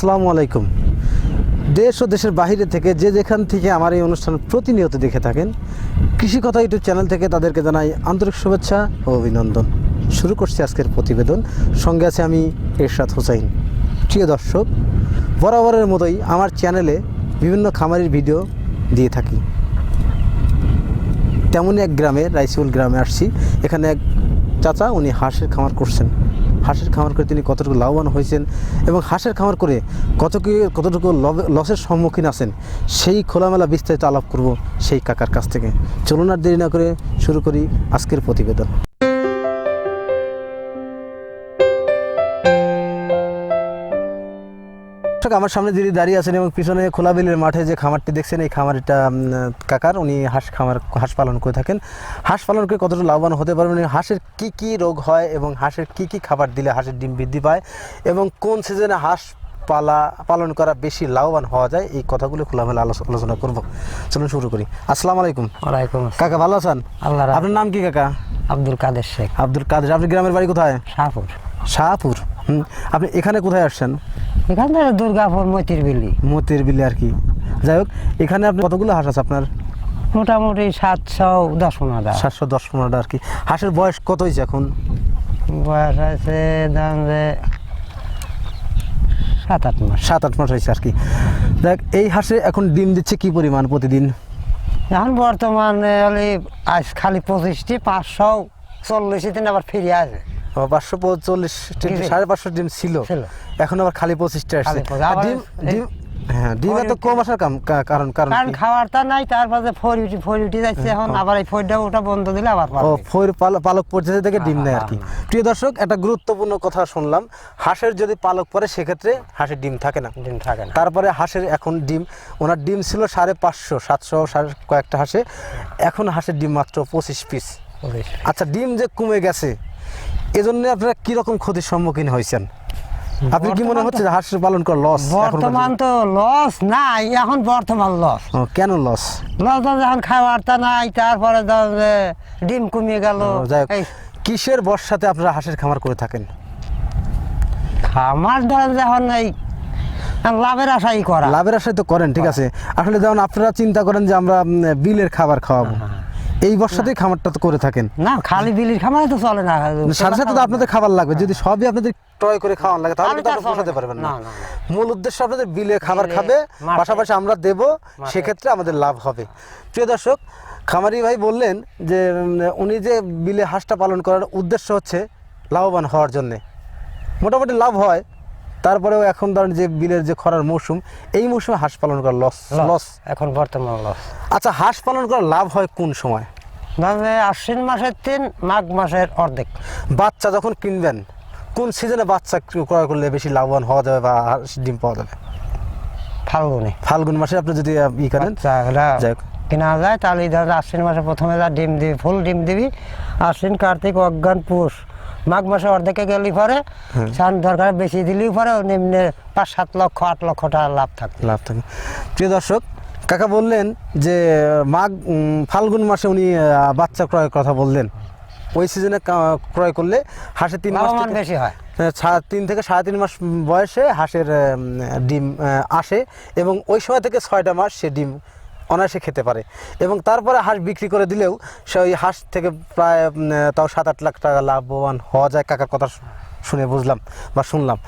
আসসালামু আলাইকুম। দেশ ও দেশের বাইরে থেকে যে যেখান থেকে আমার এই অনুষ্ঠান প্রতিনিয়ত দেখে থাকেন কৃষি কথা ইউটিউব চ্যানেল থেকে তাদেরকে জানাই আন্তরিক শুভেচ্ছা ও অভিনন্দন। শুরু করছি আজকের প্রতিবেদন। সঙ্গে আছে আমি এরশাদ হোসাইন। প্রিয় দর্শক, বরাবরের মতোই আমার চ্যানেলে বিভিন্ন খামারের ভিডিও দিয়ে থাকি। তেমনই এক গ্রামে রাইসুল গ্রামে আসছি। এখানে এক চাচা, উনি হাঁসের খামার করছেন। হাঁসের খামার করে তিনি কতটুকু লাভবান হয়েছেন এবং হাঁসের খামার করে কত কি কতটুকু লসের সম্মুখীন আছেন, সেই খোলামেলা বিস্তারিত আলাপ করব সেই কাকার কাছ থেকে। চলুন আর দেরি না করে শুরু করি আজকের প্রতিবেদন। দর্শক, আমার সামনে যিনি দাঁড়িয়ে আছেন এবং পিছনে খোলা বিলের মাঠে যে খামারটি দেখছেন এই খামারটা কাকার। উনি হাঁস খামার হাঁস পালন করে থাকেন। হাঁস পালন করে কতটা লাভবান হতে পারবেন? হাঁসের কি কি রোগ হয় এবং হাঁসের কি কি খাবার দিলে হাঁসের ডিম বৃদ্ধি পায় এবং কোন সিজনে হাঁস পালা পালন করা বেশি লাভবান হওয়া যায়? এই কথাগুলো খোলামেলা আলোচ- আলোচনা করব। চলুন শুরু করি। আসসালাম আলাইকুম। ওয়ালাইকুম কাকা ভালো আছেন? আল্লাহ আপনার নাম কি কাকা? আব্দুল কাদের শেখ। আব্দুল কাদের। আপনি গ্রামের বাড়ি কোথায়? শাহপুর। শাহপুর। হুম। আপনি এখানে কোথায় আসছেন? এখান থেকে দুর্গাপুর মতির বিল্লি মতির বিলে আর কি। যাই হোক এখানে আপনি কতগুলো হাঁস আছে আপনার? মোটামুটি সাতশো দশ পনেরো সাতশো দশ পনেরোটা আর কি। হাঁসের বয়স কত হয়েছে এখন? বয়স আছে ধরেন যে সাত আট মাস। সাত আট মাস হয়েছে আর কি। দেখ এই হাঁসে এখন ডিম দিচ্ছে কি পরিমাণ প্রতিদিন? এখন বর্তমানে আজ খালি পঁচিশটি পাঁচশো চল্লিশ দিন আবার ফিরে আসে। পাঁচশো পঁয়তাল্লিশ জি। সাড়ে পাঁচশো ডিম ছিল। এখন আবার খালি পঁচিশটা আসছে। ডিম ডিম হ্যাঁ ডিম এত কম আসার কারণ কারণ কারণ? খাবারটা নাই তারপরে ফরি উঠি ফরি উঠে যাচ্ছে এখন আবার এই ফরিটা ওটা বন্ধ দিলে আবার ও। ফোর পাল- পালক পর্যায়ে থেকে ডিম নেয় আর কি। হ্যাঁ, প্রিয় দর্শক একটা গুরুত্বপূর্ণ কথা শুনলাম। হাঁসের যদি পালক পরে সেক্ষেত্রে হাঁসের ডিম থাকে না। ডিম থাকে না। তারপরে হাঁসের এখন ডিম ওনার ডিম ছিল সাড়ে পাঁচশো সাতশো সাড়ে কয়েকটা হাঁসে। এখন হাঁসের ডিম মাত্র পঁচিশ পিস আচ্ছা ডিম যে কমে গেছে এজন্য আপনারা কি রকম ক্ষতির সম্মুখীন হয়েছেন? আপনি কি মনে হচ্ছে হাঁস পালন করা লস বর্তমান তো লস নাই এখন বর্তমান লস কেন লস লস যখন খাবারটা নাই তারপরে ডিম কমিয়ে গেল। কিসের বর্ষাতে আপনারা হাঁসের খামার করে থাকেন? খামার ধরেন যখন এই লাভের আশাই করা। লাভের আশায় তো করেন ঠিক আছে। আসলে যেমন আপনারা চিন্তা করেন যে আমরা বিলের খাবার খাওয়াবো। এই বর্ষাতেই খামারটা তো করে থাকেন। না খালি বিলির খামারে তো চলে না। সাথে সাথে তো আপনাদের খাবার লাগবে। যদি সবই আপনাদের ক্রয় করে খাওয়ান লাগে তাহলে তো পোষাতে পারবেন না। মূল উদ্দেশ্য আপনাদের বিলে খাবার খাবে পাশাপাশি আমরা দেব সেক্ষেত্রে আমাদের লাভ হবে। প্রিয় দর্শক খামারি ভাই বললেন যে উনি যে বিলে হাঁসটা পালন করার উদ্দেশ্য হচ্ছে লাভবান হওয়ার জন্যে। মোটামুটি লাভ হয় তারপরেও এখন ধরেন যে বিলের যে খরার মৌসুম এই মৌসুমে হাঁস পালন করা লস লস এখন বর্তমান লস আচ্ছা হাঁস পালন করা লাভ হয় কোন সময়? যে আশ্বিন মাসের তিন মাঘ মাসের অর্ধেক। বাচ্চা যখন কিনবেন কোন সিজনে বাচ্চা ক্রয় করলে বেশি লাভবান হওয়া যাবে বা ডিম পাওয়া যাবে? ফাল্গুনে। ফাল্গুন মাসে আপনি যদি ই করেন হোক। কেনা যায় তাহলে আশ্বিন মাসে প্রথমে যা ডিম দিবি ফুল ডিম দিবি আশ্বিন কার্তিক অজ্ঞান পুষ মাঘ মাসে অর্ধেকে গেলি পরে সান দরকার বেশি দিলেই পরে নিম্নে পাঁচ সাত লক্ষ আট লক্ষ টাকা লাভ থাকে। লাভ থাকে। প্রিয় দর্শক কাকা বললেন যে মাঘ ফাল্গুন মাসে উনি বাচ্চা ক্রয়ের কথা বললেন। ওই সিজনে ক্রয় করলে হাঁসের তিন মাস বেশি হয়। তিন থেকে সাড়ে তিন মাস বয়সে হাঁসের ডিম আসে এবং ওই সময় থেকে ছয়টা মাস সে ডিম অনায়াসে খেতে পারে। এবং তারপরে হাঁস বিক্রি করে দিলেও সে ওই হাঁস থেকে প্রায় তাও সাত আট লাখ টাকা লাভবান হওয়া যায়। কাকার কথা শুনে বুঝলাম বা শুনলাম।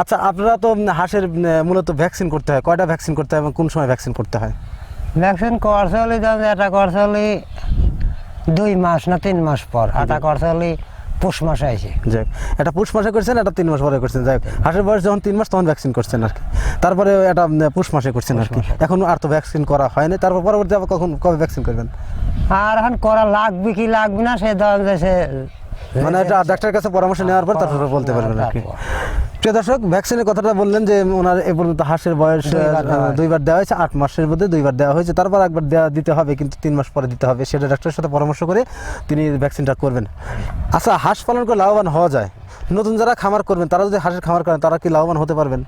আচ্ছা আপনারা তো হাঁসের মূলত ভ্যাকসিন করতে হয়। কয়টা ভ্যাকসিন করতে হয় এবং কোন সময় ভ্যাকসিন করতে হয়? ভ্যাকসিন করছে হলে এটা করছে হলে দুই মাস না তিন মাস পর। আটা করছে হলে পুষ মাসে আসে এটা পৌষ মাসে করছেন এটা তিন মাস পরে করছেন। হাঁসের বয়স যখন তিন মাস তখন ভ্যাকসিন করছেন আর কি। তারপরে এটা পৌষ মাসে করছেন আর কি। এখন আর তো ভ্যাকসিন করা হয়নি তারপর পরবর্তী আবার কখন কবে ভ্যাকসিন করবেন? আর এখন করা লাগবে কি লাগবে না সে ধরেন সে মানে এটা ডাক্তারের কাছে পরামর্শ নেওয়ার পর তারপরে বলতে পারবেন আর কি। প্রিয় দর্শক ভ্যাকসিনের কথাটা বললেন যে ওনার এ পর্যন্ত হাঁসের বয়স দুইবার দেওয়া হয়েছে। আট মাসের মধ্যে দুইবার দেওয়া হয়েছে। তারপর একবার দেওয়া দিতে হবে কিন্তু তিন মাস পরে দিতে হবে। সেটা ডাক্তারের সাথে পরামর্শ করে তিনি ভ্যাকসিনটা করবেন। আচ্ছা হাঁস পালন করে লাভবান হওয়া যায়। নতুন যারা খামার করবেন তারা যদি হাঁসের খামার করেন তারা কি লাভবান হতে পারবেন?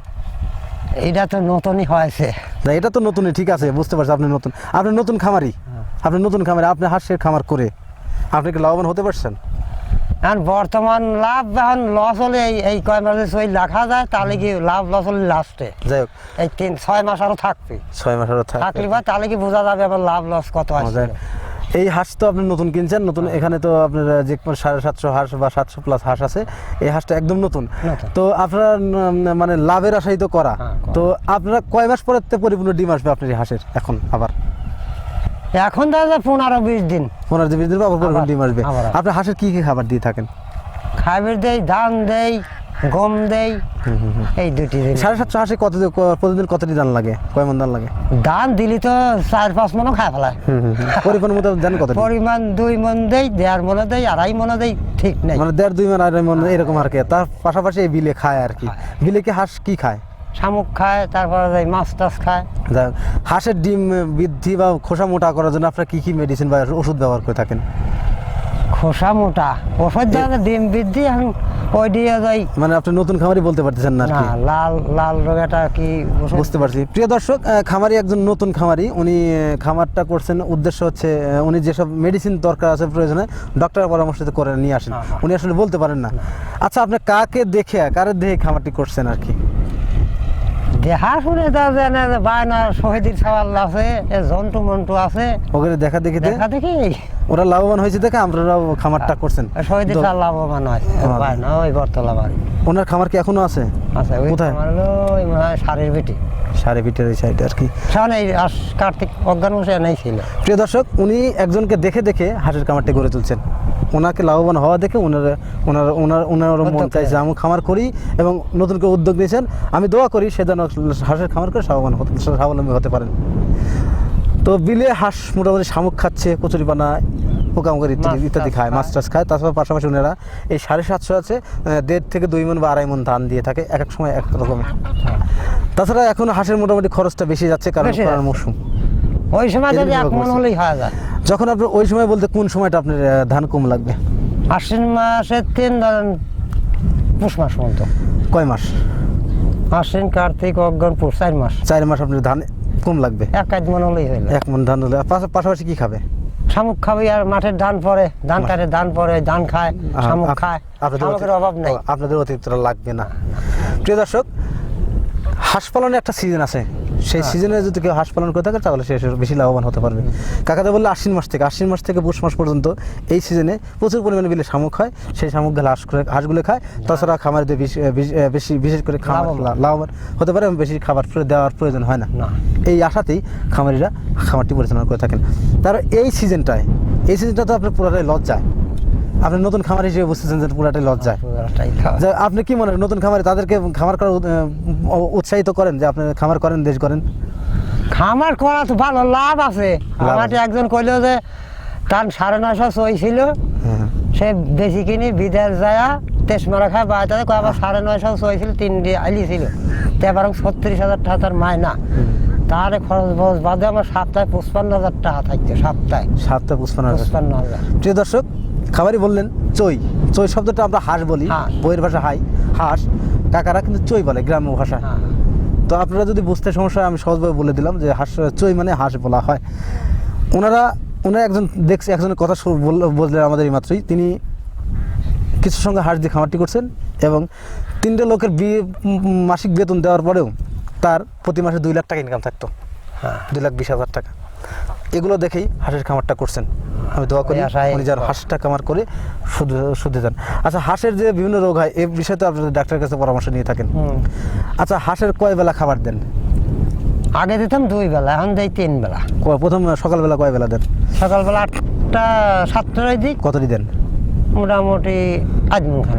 এটা তো নতুনই হয়েছে। না এটা তো নতুনই ঠিক আছে বুঝতে পারছি আপনি নতুন। আপনি নতুন খামারি আপনি নতুন খামারি আপনি হাঁসের খামার করে আপনি কি লাভবান হতে পারছেন? এখন বর্তমান লাভ যখন লস হলে এই এই কয় মাসে সই লেখা যায় তাহলে কি লাভ লস হলে লাস্টে যাই হোক। এই তিন ছয় মাস আরও থাকবে। ছয় মাস আরও থাকবে। থাকলে বা তাহলে কি বোঝা যাবে আমার লাভ লস কত আছে এই হাঁস তো আপনি নতুন কিনছেন নতুন এখানে তো আপনার যে সাড়ে সাতশো হাঁস বা সাতশো প্লাস হাঁস আছে এই হাঁসটা একদম নতুন। তো আপনার মানে লাভের আশাই তো করা। হ্যাঁ, তো আপনারা কয় মাস পরে পরিপূর্ণ ডিম আসবে আপনার এই হাঁসের এখন আবার? এখন দাদা পনেরো বিশ দিন। পনেরো বিশ দিন আবার ডিম আসবে। আপনার হাঁসের কি কি খাবার দিয়ে থাকেন? খাবার দেই ধান দেই গম দেই এই দুটি। সাড়ে সাতশো হাঁসে কত প্রতিদিন কতটি দান লাগে? কয় মন দান লাগে? ধান দিলি তো চার পাঁচ মনও খায় ফেলায়। পরিপূর্ণ মতো দেন কত পরিমাণ দুই মন দেই দেড় মনে দেই আড়াই মনে দেই ঠিক নেই। মানে দেড় দুই মন আড়াই মন এরকম আর কি। তার পাশাপাশি এই বিলে খায় আর কি। বিলে কি হাঁস কি খায়? শামুক খায় তারপরে যাই মাছ টাছ খায়। হাঁসের ডিম বৃদ্ধি বা খোসা মোটা করার জন্য আপনারা কি কি মেডিসিন বা ওষুধ ব্যবহার করে থাকেন? খোসা মোটা। ওষুধ দেওয়া ডিম বৃদ্ধি এখন ওই দিয়ে যাই মানে আপনি নতুন খামারি বলতে পারতেছেন না না লাল লাল রোগেটা কি বুঝতে পারছি। প্রিয় দর্শক খামারি একজন নতুন খামারি উনি খামারটা করছেন উদ্দেশ্য হচ্ছে উনি যেসব মেডিসিন দরকার আছে প্রয়োজনে ডক্টরের পরামর্শ করে নিয়ে আসেন। উনি আসলে বলতে পারেন না। আচ্ছা আপনি কাকে দেখে কারে দেখে খামারটি করছেন আর কি? দেখা শুনে তা জানে যে বায়না শহীদের সওয়াল আছে এ জন্টু মন্টু আছে। ওখানে দেখা দেখিতে দেখা দেখি। ওরা লাভবান হয়েছে দেখে আমরাও খামারটা করছেন। শহীদের চাল লাভবান হয়। বায়না ওই বর্তলা বাড়ি। ওনার খামার কি এখনও আছে? আছে ওই কোথায়? আমার হলো ওই সারের বেটি। সাড়ে এই সাইডে আর কি। কার্তিক অজ্ঞান বসে নেই ছিল। প্রিয় দর্শক উনি একজনকে দেখে দেখে হাঁসের খামারটি গড়ে তুলছেন। ওনাকে লাভবান হওয়া দেখে ওনার ওনার ওনার ওনার মন চাইছে আমি খামার করি এবং নতুন করে উদ্যোগ নিয়েছেন। আমি দোয়া করি সে যেন হাঁসের খামার করে স্বাবলম্বী হতে স্বাবলম্বী হতে পারেন। তো বিলে হাঁস মোটামুটি শামুক খাচ্ছে কচুরিপানা পোকামাকড় ইত্যাদি ইত্যাদি খায় মাছ টাছ খায়। তাছাড়া পাশাপাশি ওনারা এই সাড়ে সাতশো আছে দেড় থেকে দুই মন বা আড়াই মন ধান দিয়ে থাকে এক এক সময় এক রকমের। তাছাড়া এখন হাঁসের মোটামুটি খরচটা বেশি যাচ্ছে কারণ মৌসুম। ওই সময় যদি এক মন হলেই হয়ে যায়। যখন আপনার ওই সময় বলতে কোন সময়টা আপনার ধান কম লাগবে? আশ্বিন মাসের তিন ধরেন পুষ মাস পর্যন্ত। কয় মাস? আশ্বিন কার্তিক অজ্ঞান পুষ চার মাস। চার মাস আপনার ধান কম লাগবে? এক আধ মন হলেই হইল এক মন ধান হলে পাশাপাশি কি খাবে? শামুক খাবে আর মাঠের ধান পরে ধান কাটে ধান পরে ধান খায় শামুক খায়। আপনাদের অভাব নেই। আপনাদের অতিরিক্তটা লাগবে না। প্রিয় দর্শক হাঁস পালনে একটা সিজন আছে। সেই হ্যাঁ। সিজনে যদি কেউ হাঁস পালন করে থাকে তাহলে সে বেশি লাভবান হতে পারবে। কাকাতে বললে আশ্বিন মাস থেকে আশ্বিন মাস থেকে পৌষ মাস পর্যন্ত এই সিজনে প্রচুর পরিমাণে বিলে শামুক হয়। সেই শামুকগুলো হাঁস করে হাঁসগুলো খায়। তাছাড়া খামারিদের বেশি বেশি- বেশি বিশেষ করে খামার লাভবান। হতে পারে এবং বেশি খাবার দেওয়ার প্রয়োজন হয় না। না। এই আশাতেই খামারিরা খামারটি পরিচালনা করে থাকেন। তার এই সিজনটায় এই সিজনটা তো আপনার পুরোটাই লজ্জায়। আপনি নতুন খামার হিসেবে বুঝতেছেন যে পুরোটাই লজ্জায়। পুরোটাই যে আপনি কি মনে নতুন খামারে তাদেরকে খামার করার উৎসাহিত করেন যে আপনি খামার করেন দেশ করেন? খামার করা তো ভালো লাভ আছে। আমাকে একজন কইলো যে তার সাড়ে নয়শো চই ছিল। হ্যাঁ। সে বেশি কিনি বিদেশ যায় তেস মারা খায় বাড়িতে কয় আবার সাড়ে নয়শো চই ছিল তিন দিয়ে আইলি ছিল। তে বরং ছত্রিশ হাজার টাকা তার মায়না তার খরচ বরচ বাদে আমার সপ্তাহে পঁচপান্ন হাজার টাকা থাকছে সপ্তাহে। হাজার। পঁচপান্ন হাজার। প্রিয় দর্শক খামারি বললেন চই। চই শব্দটা আমরা হাঁস বলি বইয়ের ভাষা হাই। হাঁস কাকারা কিন্তু চই বলে গ্রাম্য ভাষা। হ্যাঁ। তো আপনারা যদি বুঝতে সমস্যা হয়, আমি সহজভাবে বলে দিলাম যে হাঁস চই মানে হাঁস বলা হয়। ওনারা ওনারা একজন দেখছে একজনের কথা বললেন আমাদের এই মাত্রই। তিনি কিছু সঙ্গে হাঁস দিয়ে খামারটি করছেন এবং তিনটে লোকের বিয়ে মাসিক বেতন দেওয়ার পরেও তার প্রতি মাসে দুই লাখ টাকা ইনকাম থাকতো। হ্যাঁ। দুই লাখ বিশ হাজার টাকা। এগুলো দেখেই হাঁসের খামারটা করছেন। আমি দোয়া করি উনি যার হাঁসটা কামার করে শুধু দেন। আচ্ছা হাঁসের যে বিভিন্ন রোগ হয় এই বিষয়ে তো আপনাদের ডাক্তারের কাছে পরামর্শ নিয়ে থাকেন। আচ্ছা হাঁসের কয় বেলা খাবার দেন? আগে দিতাম দুই বেলা এখন দেয় তিন বেলা। প্রথম সকালবেলা কয় বেলা দেন? সকালবেলা আটটা সাতটায় দিই কতটি দেন? মোটামুটি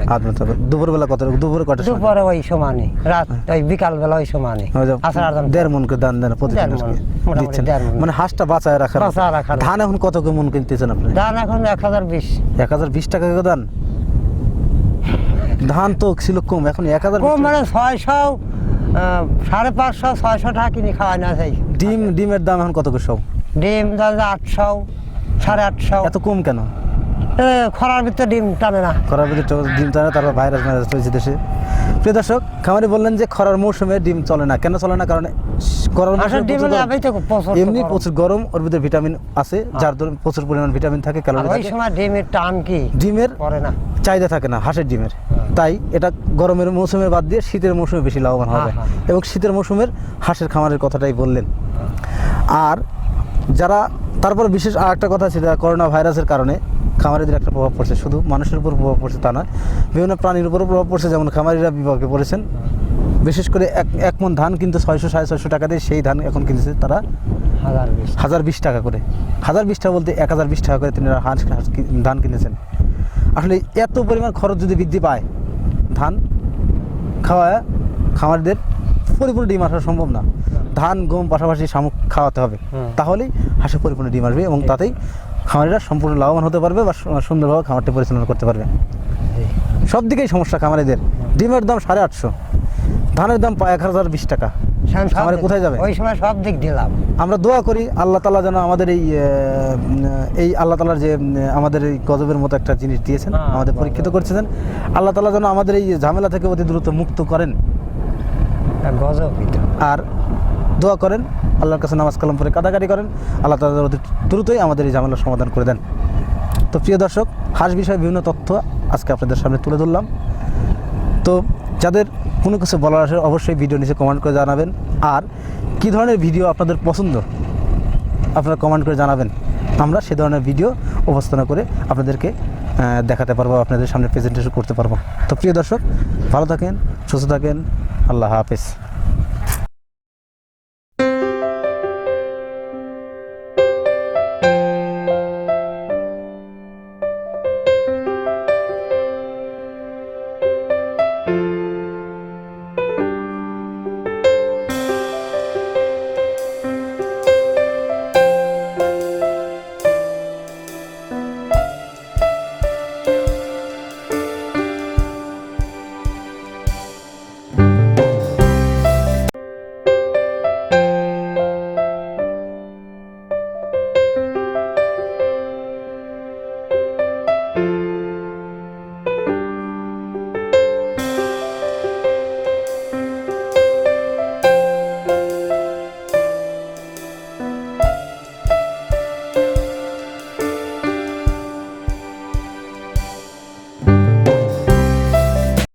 খানে দুপুরবেলা কত দুপুরে? দুপুরে ওই সমানই রাত ওই বিকাল বেলা ওই সমানই আসার আদান দেড় মন করে দান দেন প্রতিদিন দেড় মণ, আজকে। মোটামুটি দিচ্ছেন। মানে হাঁসটা বাঁচায় রাখার ধান এখন কত করে মন কিনতেছেন আপনি? দান এখন এক হাজার বিশ। এক হাজার বিশ টাকা করে দান? ধান তো ছিল কম এখন এক হাজার কম মানে ছয়শো সাড়ে পাঁচশো ছয়শো টাকা কিনে খাওয়াই না সেই। ডিম ডিমের দাম এখন কত করে সব? ডিম আটশো সাড়ে আটশো। এত কম কেন? খরার ভিতরে ডিম টানে না। খরার ভিতরে ডিম চলে না তারপর ভাইরাস ভাইরাস চলছে দেশে। প্রিয় দর্শক খামারি বললেন যে খরার মৌসুমে ডিম চলে না। কেন চলে না? কারণ খরার এমনি প্রচুর গরম ওর ভিতরে ভিটামিন আছে যার দরুন প্রচুর পরিমাণ ভিটামিন থাকে ক্যালোরি থাকে। সময় ডিমের টান কি? ডিমের পড়ে না। চাহিদা থাকে না হাঁসের ডিমের। তাই এটা গরমের মৌসুমে বাদ দিয়ে শীতের মৌসুমে বেশি লাভবান হ্যাঁ, হবে। হ্যাঁ। এবং শীতের মৌসুমের হাঁসের খামারের কথাটাই বললেন। আর যারা তারপর বিশেষ আর একটা কথা ছিল করোনা ভাইরাসের কারণে। খামারিদের একটা প্রভাব পড়ছে। শুধু মানুষের উপর প্রভাব পড়ছে তা নয় বিভিন্ন প্রাণীর উপরও প্রভাব পড়ছে। যেমন খামারিরা বিভাগে পড়েছেন বিশেষ করে এক এক মন ধান কিন্তু ছয়শো সাড়ে ছয়শো টাকা দিয়ে সেই ধান এখন কিনছে তারা হাজার বিশ হাজার বিশ টাকা করে। হাজার বিশ টাকা বলতে এক হাজার বিশ টাকা করে তিনি হাঁস হাঁস ধান কিনেছেন। আসলে এত পরিমাণ খরচ যদি বৃদ্ধি পায় ধান খাওয়া খামারদের পরিপূর্ণ ডিম আসা সম্ভব না। ধান গম পাশাপাশি শামুক খাওয়াতে হবে। তাহলেই হাঁসে পরিপূর্ণ ডিম আসবে এবং তাতেই খামারিরা সম্পূর্ণ লাভবান হতে পারবে বা সুন্দরভাবে খামারটি পরিচালনা করতে পারবে। সব দিকেই সমস্যা খামারিদের। ডিমের দাম সাড়ে আটশো। ধানের দাম এক হাজার বিশ টাকা। খামারে কোথায় যাবে? ওই সময় সব দিক দিলাম আমরা দোয়া করি আল্লাহ তালা যেন আমাদের এই এই আল্লাহ তালার যে আমাদের এই গজবের মতো একটা জিনিস দিয়েছেন হ্যাঁ, আমাদের পরীক্ষিত করছেন। আল্লাহ তালা যেন আমাদের এই ঝামেলা থেকে অতি দ্রুত মুক্ত করেন। গজব আর দোয়া করেন, আল্লাহর কাছে নামাজ কালাম পরে কাদাকারি করেন, আল্লাহ তাদের অতি দ্রুতই আমাদের এই ঝামেলার সমাধান করে দেন। তো প্রিয় দর্শক হাঁস বিষয়ে বিভিন্ন তথ্য আজকে আপনাদের সামনে তুলে ধরলাম। তো যাদের কোনো কিছু বলার আছে, অবশ্যই ভিডিও নিচে কমেন্ট করে জানাবেন। আর কী ধরনের ভিডিও আপনাদের পছন্দ, আপনারা কমেন্ট করে জানাবেন। আমরা সে ধরনের ভিডিও উপস্থাপনা করে আপনাদেরকে দেখাতে পারব, আপনাদের সামনে প্রেজেন্টেশন করতে পারব। তো প্রিয় দর্শক, ভালো থাকেন, সুস্থ থাকেন, আল্লাহ হাফেজ।